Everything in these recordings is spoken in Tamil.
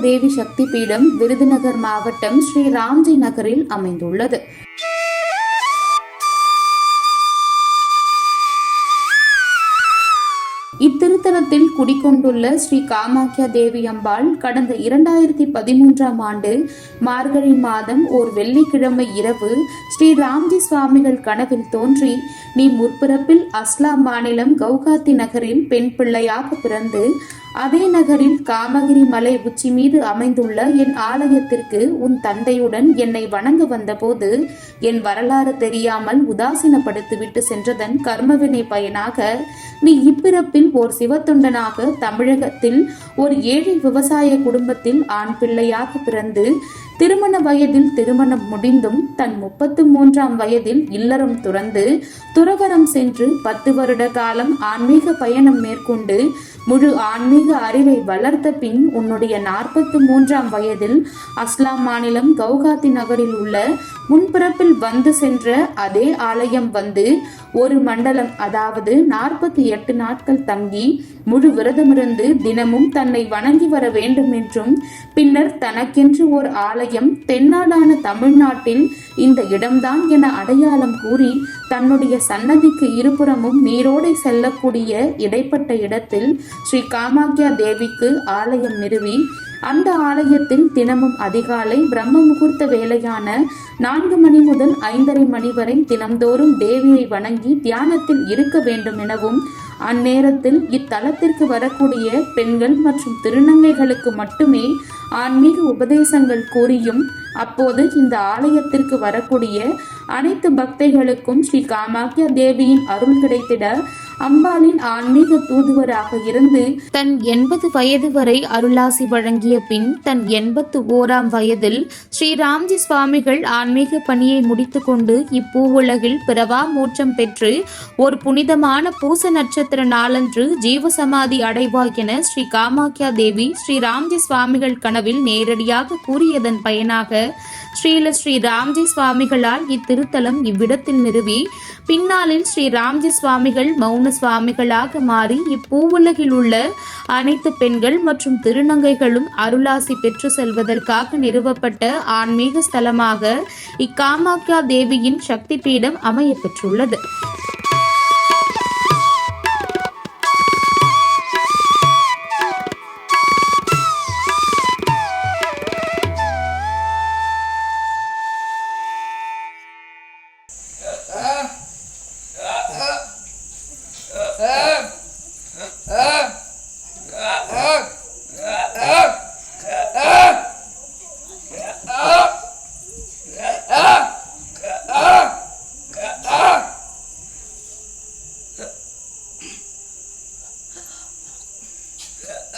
தேவி சக்தி பீடம் விருதுநகர் மாவட்டம் ஸ்ரீ ராம்ஜி நகரில் அமைந்துள்ளது. இத்திருத்தலத்தில் குடிக்கொண்டுள்ள ஸ்ரீ காமாக்கியா தேவி அம்பாள் கடந்த இரண்டாயிரத்தி பதிமூன்றாம் ஆண்டு மார்கழி மாதம் ஓர் வெள்ளிக்கிழமை இரவு ஸ்ரீ ராம்ஜி சுவாமிகள் கனவில் தோன்றி நீ முற்பிறப்பில் அஸ்லாம் மாநிலம் கவுகாத்தி நகரில் பெண் பிள்ளையாக பிறந்து அதே நகரில் காமகிரி மலை உச்சி மீது அமைந்துள்ள என் ஆலயத்திற்கு உன் தந்தையுடன் என்னை வணங்க வந்தபோது என் வரலாறு தெரியாமல் உதாசீனப்படுத்திவிட்டு சென்றதன் கர்மவினை பயனாக நீ இப்பிறப்பில் ஓர் சிவத்தொண்டனாக தமிழகத்தில் ஒரு ஏழை விவசாய குடும்பத்தில் ஆண் பிள்ளையாக பிறந்து திருமண வயதில் திருமணம் முடிந்தும் தன் முப்பத்து மூன்றாம் வயதில் இல்லறம் துறந்து துறவரம் சென்று பத்து வருட காலம் ஆன்மீக பயணம் மேற்கொண்டு முழு ஆன்மீக அறிவை வளர்த்த பின் உன்னுடைய நாற்பத்து மூன்றாம் வயதில் அஸ்லாம் மாநிலம் கவுகாத்தி நகரில் உள்ள முன்பிறப்பில் வந்து சென்ற அதே ஆலயம் வந்து ஒரு மண்டலம் அதாவது நாற்பத்தி எட்டு நாட்கள் தங்கி முழு விரதமிருந்து தினமும் தன்னை வணங்கி வர வேண்டும் என்றும் பின்னர் தனக்கென்று ஓர் ஆலயம் தென்னாடான தமிழ்நாட்டில் இந்த இடம்தான் என அடையாளம் கூறி தன்னுடைய சன்னதிக்கு இருபுறமும் நீரோடை செல்லக்கூடிய இடைப்பட்ட இடத்தில் ஸ்ரீ காமாக்கியா தேவிக்கு ஆலயம் நிறுவி அந்த ஆலயத்தில் தினமும் அதிகாலை பிரம்ம முகூர்த்த வேலையான நான்கு மணி முதல் ஐந்தரை மணி வரை தினம்தோறும் தேவியை வணங்கி தியானத்தில் இருக்க வேண்டும் எனவும் அந்நேரத்தில் இத்தலத்திற்கு வரக்கூடிய பெண்கள் மற்றும் திருநங்கைகளுக்கு மட்டுமே ஆன்மீக உபதேசங்கள் கூறியும் அப்போது இந்த ஆலயத்திற்கு வரக்கூடிய அனைத்து பக்தைகளுக்கும் ஸ்ரீ காமாக்கியா தேவியின் அருள் கிடைத்திட அம்பாளின் ஆன்மீக தூதுவராக இருந்து தன் எண்பது வயது வரை அருளாசி வழங்கிய பின் தன் எண்பத்து ஓராம் வயதில் ஸ்ரீ ராம்ஜி சுவாமிகள் ஆன்மீக பணியை முடித்துக்கொண்டு இப்பூவுலகில் பிறவா மூற்றம் பெற்று ஒரு புனிதமான பூச நட்சத்திர நாளன்று ஜீவசமாதி அடைவாய் என ஸ்ரீ காமாக்கியா தேவி ஸ்ரீ ராம்ஜி சுவாமிகள் கனவில் நேரடியாக கூறியதன் பயனாக ஸ்ரீல ஸ்ரீ ராம்ஜி சுவாமிகளால் இத்திருத்தலம் இவ்விடத்தில் நிறுவி பின்னாளில் ஸ்ரீ ராம்ஜி சுவாமிகள் மௌன சுவாமிகளாக மாறி இப்பூவுலகில் உள்ள அனைத்து பெண்கள் மற்றும் திருநங்கைகளும் அருளாசி பெற்று செல்வதற்காக நிறுவப்பட்ட ஆன்மீக ஸ்தலமாக இக்காமாக்கியா தேவியின் சக்தி பீடம் அமைய பெற்றுள்ளது. Yeah.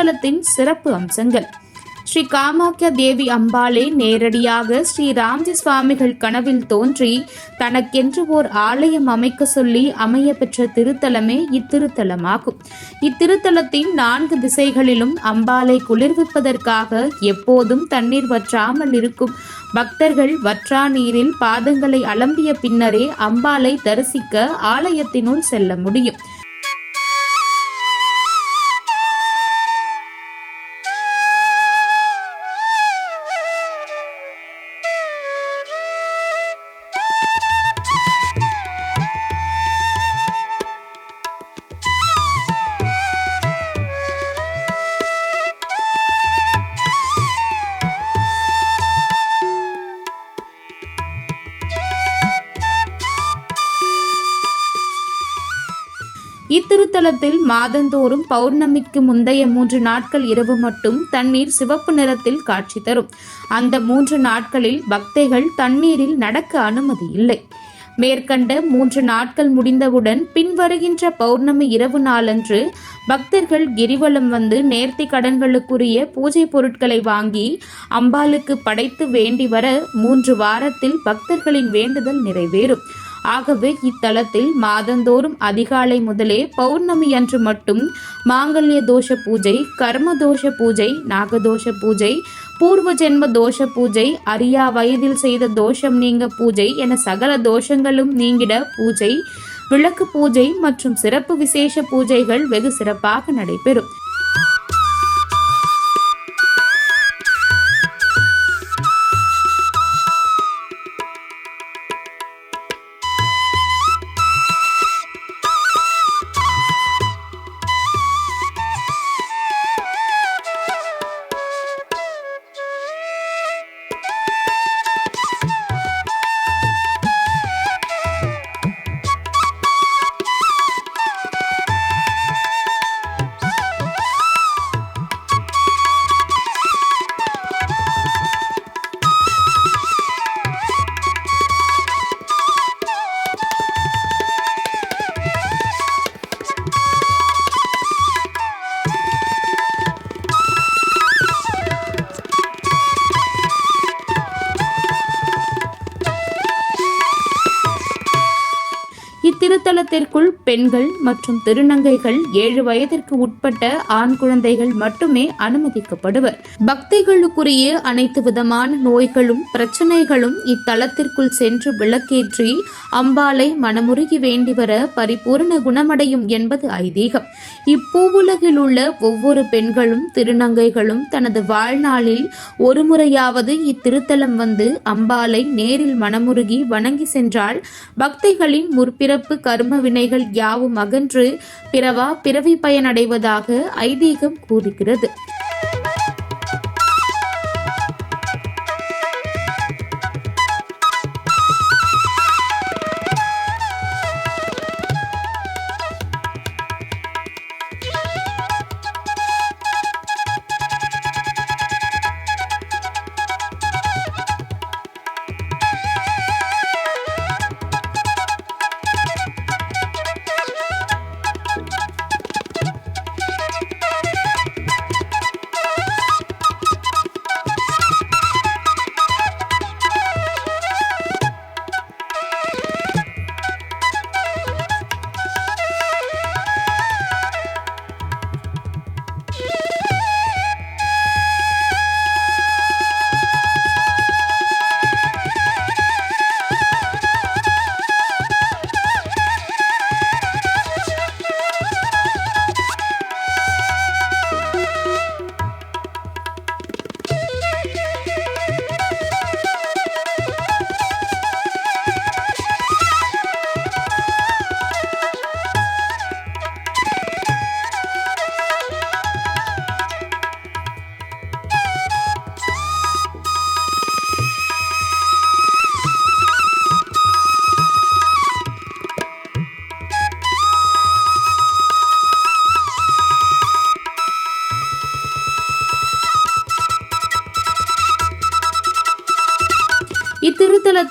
இத்திருத்தலத்தின் சிறப்பு அம்சங்கள். ஸ்ரீ காமாக்கிய தேவி அம்பாளே நேரடியாக ஸ்ரீ ராம்ஜி சுவாமிகள் கனவில் தோன்றி தனக்கென்று ஓர் ஆலயம் அமைக்க சொல்லி அமைய பெற்ற திருத்தலமே இத்திருத்தலமாகும். இத்திருத்தலத்தின் நான்கு திசைகளிலும் அம்பாளை குளிர்விப்பதற்காக எப்போதும் தண்ணீர் வற்றாமல் இருக்கும். பக்தர்கள் வற்றா நீரில் பாதங்களை அலம்பிய பின்னரே அம்பாளை தரிசிக்க ஆலயத்தினுள் செல்ல முடியும். இத்திருத்தலத்தில் மாதந்தோறும் பௌர்ணமிக்கு முந்தைய மூன்று நாட்கள் இரவு மட்டும் தண்ணீர் சிவப்பு நிறத்தில் காட்சி தரும். அந்த மூன்று நாட்களில் பக்தைகள் தண்ணீரில் நடக்க அனுமதி இல்லை. மேற்கண்ட மூன்று நாட்கள் முடிந்தவுடன் பின்வருகின்ற பௌர்ணமி இரவு நாளன்று பக்தர்கள் கிரிவலம் வந்து நேர்த்தி கடன்களுக்குரிய பூஜை பொருட்களை வாங்கி அம்பாளுக்கு படைத்து வேண்டி வர மூன்று வாரத்தில் பக்தர்களின் வேண்டுதல் நிறைவேறும். ஆகவே இத்தலத்தில் மாதந்தோறும் அதிகாலை முதலே பௌர்ணமி அன்று மட்டும் மாங்கல்ய தோஷ பூஜை கர்ம தோஷ பூஜை நாகதோஷ பூஜை பூர்வ ஜென்ம தோஷ பூஜை அரியா வயதில் செய்த தோஷம் நீங்க பூஜை என சகல தோஷங்களும் நீங்கிட பூஜை விளக்கு பூஜை மற்றும் சிறப்பு விசேஷ பூஜைகள் வெகு சிறப்பாக நடைபெறும். Walter இதற்குள் பெண்கள் மற்றும் திருநங்கைகள் ஏழு வயதிற்கு உட்பட்ட ஆண் குழந்தைகள் மட்டுமே அனுமதிக்கப்படுவர். பக்திகளுக்குரிய அனைத்து விதமான நோய்களும் பிரச்சனைகளும் இத்தலத்திற்குள் சென்று விளக்கேற்றி அம்பாளை மனமுருகி வேண்டி வர பரிபூர்ண குணமடையும் என்பது ஐதீகம். இப்பூவுலகில் உள்ள ஒவ்வொரு பெண்களும் திருநங்கைகளும் தனது வாழ்நாளில் ஒரு முறையாவது இத்திருத்தலம் வந்து அம்பாளை நேரில் மனமுருகி வணங்கி சென்றால் பக்தைகளின் முற்பிறப்பு கர்ம வினைகள் யாவும் அகன்று பிறவா பிறவி பயனடைவதாக ஐதீகம் கூறுகிறது.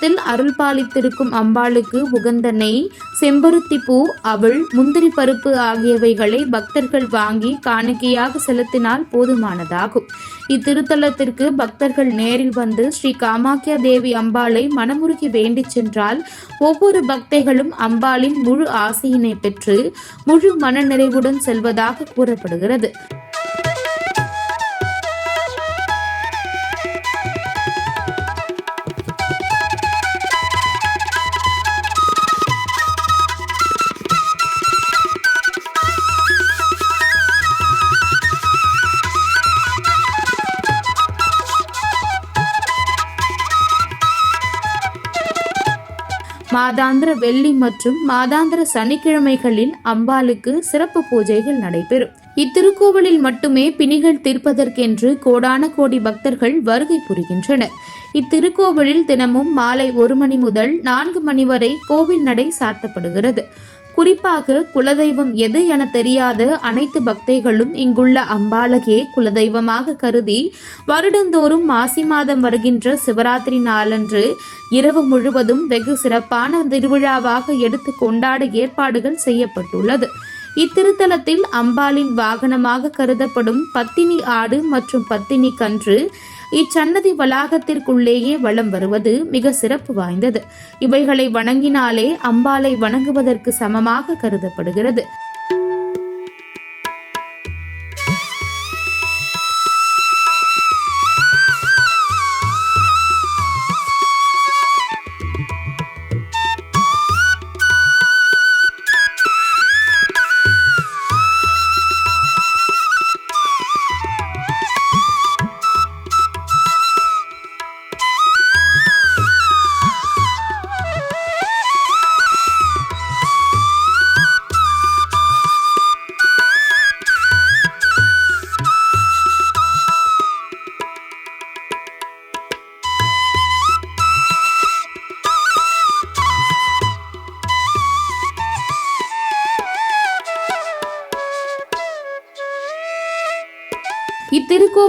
இத்திருத்தலத்தில் அருள் பாலித்திருக்கும் அம்பாளுக்கு உகந்த நெய் செம்பருத்தி பூ அவள் முந்திரி பருப்பு ஆகியவைகளை பக்தர்கள் வாங்கி காணிக்கையாக செலுத்தினால் போதுமானதாகும். இத்திருத்தலத்திற்கு பக்தர்கள் நேரில் வந்து ஸ்ரீ காமாக்கியா தேவி அம்பாளை மனமுருகி வேண்டிச் சென்றால் ஒவ்வொரு பக்தைகளும் அம்பாளின் முழு ஆசையினை பெற்று முழு மனநிறைவுடன் செல்வதாக கூறப்படுகிறது. மாதாந்திர வெள்ளி மற்றும் மாதாந்திர சனிக்கிழமைகளில் அம்பாளுக்கு சிறப்பு பூஜைகள் நடைபெறும். இத்திருக்கோவிலில் மட்டுமே பிணிகள் தீர்ப்பதற்கென்று கோடான கோடி பக்தர்கள் வருகை புரிகின்றனர். இத்திருக்கோவிலில் தினமும் மாலை ஒரு மணி முதல் நான்கு மணி வரை கோவில் நடை சாத்தப்படுகிறது. குறிப்பாக குலதெய்வம் எது என தெரியாத அனைத்து பக்தைகளும் இங்குள்ள அம்பாலகே குலதெய்வமாக கருதி வருடந்தோறும் மாசி மாதம் வருகின்ற சிவராத்திரி நாளன்று இரவு முழுவதும் வெகு சிறப்பான திருவிழாவாக எடுத்து கொண்டாட ஏற்பாடுகள் செய்யப்பட்டுள்ளது. இத்திருத்தலத்தில் அம்பாளின் வாகனமாக கருதப்படும் பத்தினி ஆடு மற்றும் பத்தினி கன்று இச்சன்னதி வளாகத்திற்குள்ளேயே வலம் வருவது மிக சிறப்பு வாய்ந்தது. இவைகளை வணங்கினாலே அம்பாளை வணங்குவதற்கு சமமாக கருதப்படுகிறது.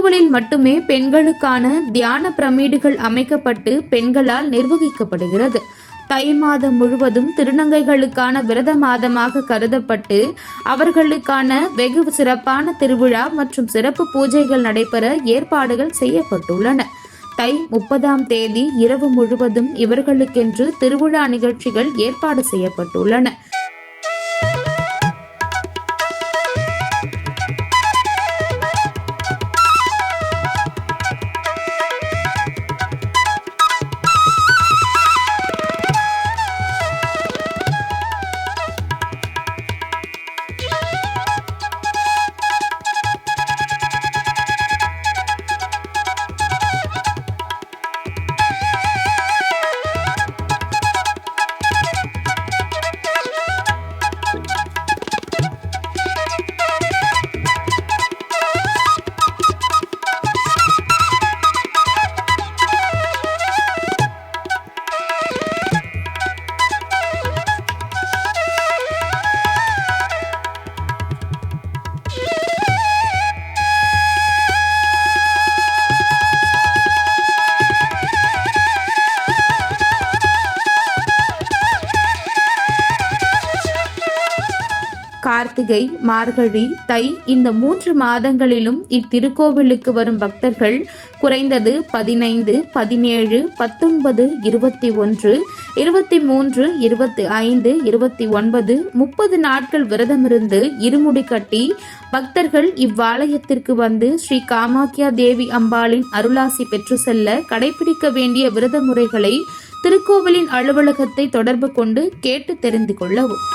இத்திருக்கோவிலில் மட்டுமே பெண்களுக்கான தியான பிரமீடுகள் அமைக்கப்பட்டு பெண்களால் நிர்வகிக்கப்படுகிறது. தை மாதம் முழுவதும் திருநங்கைகளுக்கான விரத மாதமாக கருதப்பட்டு அவர்களுக்கான வெகு சிறப்பான திருவிழா மற்றும் சிறப்பு பூஜைகள் நடைபெற ஏற்பாடுகள் செய்யப்பட்டுள்ளன. தை முப்பதாம் தேதி இரவு முழுவதும் இவர்களுக்கென்று திருவிழா நிகழ்ச்சிகள் ஏற்பாடு செய்யப்பட்டுள்ளன. கார்த்திகை மார்கழி தை இந்த மூன்று மாதங்களிலும் இத்திருக்கோவிலுக்கு வரும் பக்தர்கள் குறைந்தது பதினைந்து பதினேழு பத்தொன்பது இருபத்தி ஒன்று இருபத்தி மூன்று இருபத்தி ஐந்து இருபத்தி ஒன்பது முப்பது நாட்கள் விரதமிருந்து இருமுடி கட்டி பக்தர்கள் இவ்வாலயத்திற்கு வந்து ஸ்ரீ காமாக்கியா தேவி அம்பாளின் அருளாசி பெற்று செல்ல கடைபிடிக்க வேண்டிய விரத முறைகளை திருக்கோவிலின் அலுவலகத்தை தொடர்பு கொண்டு கேட்டு தெரிந்து கொள்ளவும்.